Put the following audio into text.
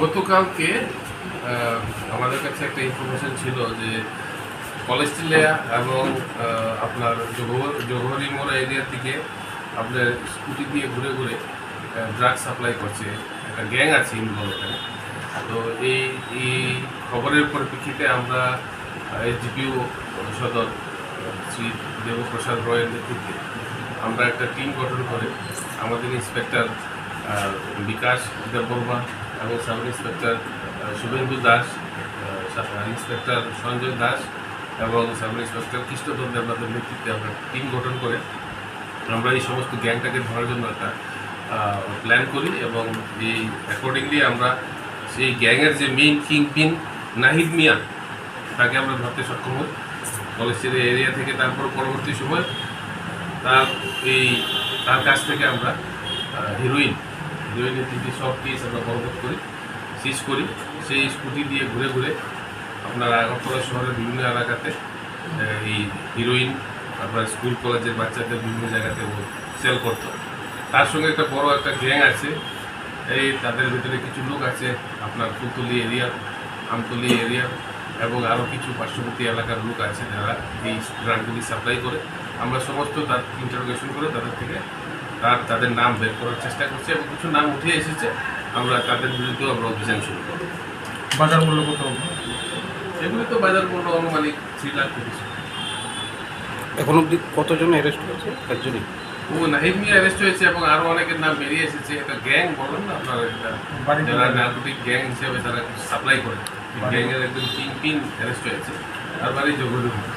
গতকালকে আমাদের কাছে একটা ইনফরমেশন ছিল যে কলেস্টিলিয়া এবং আপনার জোহর মোড়া এরিয়া থেকে আপনার স্কুটি দিয়ে ঘুরে ঘুরে ড্রাগ সাপ্লাই করছে। একটা গ্যাং আছে ইনভলভ এখানে। তো এই এই খবরের পরিপ্রেক্ষিতে আমরা এসডিপিও সদর, শ্রী দেবপ্রসাদ রয়ের নেতৃত্বে আমরা একটা টিম গঠন করে আমাদের ইন্সপেক্টর বিকাশ দেববর্মা এবং sub inspector Subhendu Das inspector Sanjay Das এবং সাব ইন্সপেক্টর কৃষ্ণচন্দ্র দেবনাথের নেতৃত্বে আমরা টিম গঠন করে আমরা এই সমস্ত গ্যাংটাকে ধরার জন্য একটা প্ল্যান করি এবং এই অ্যাকর্ডিংলি আমরা সেই গ্যাংয়ের যে main kingpin Nahid Mia, তাকে আমরা ধরতে সক্ষম হই। কলেজের এরিয়া থেকে তারপর পরবর্তী সময় তার এই, তার কাছ থেকে আমরা হিরোইন হিরোইনের তিনটি সব কেস আমরা বরবাদ করি সিজ করি, সেই স্কুটি দিয়ে ঘুরে ঘুরে আপনার আগরতলা শহরের বিভিন্ন এলাকাতে এই হিরোইন আপনার স্কুল কলেজের বাচ্চাদের বিভিন্ন জায়গাতে সেল করতো। তার সঙ্গে একটা বড় একটা গ্যাং আছে, এই তাদের ভিতরে কিছু লোক আছে, আপনার ফুলতলি এরিয়ার আমতলি এরিয়ার এবং আরও কিছু পার্শ্ববর্তী এলাকার লোক আছে যারা এই ড্রাগগুলি সাপ্লাই করে। আমরা সমস্ত তার ইন্টারোগেশন করে তাদের থেকে তার তাদের নাম বের করার চেষ্টা করছি এবং কিছু নাম উঠে এসেছে। আমরা তাদের বিরুদ্ধেও আমরা অভিযান শুরু করব। বাজার মূল্য কত এগুলি তো বাজার মূল্য আনুমানিক থ্রি লাখ এখন অব্দি কতজন অ্যারেস্ট হয়েছে? একজনই? ও নাহিদ মিয়া অ্যারেস্ট হয়েছে এবং আরও অনেকের নাম বেরিয়ে এসেছে। এটা গ্যাং বলেন না আপনারা এটা যারা নার্কোটিক গ্যাং হিসেবে তারা সাপ্লাই করে। গ্যাংয়ের একজন কিং পিন অ্যারেস্ট হয়েছে। তার বাড়ি জগরুল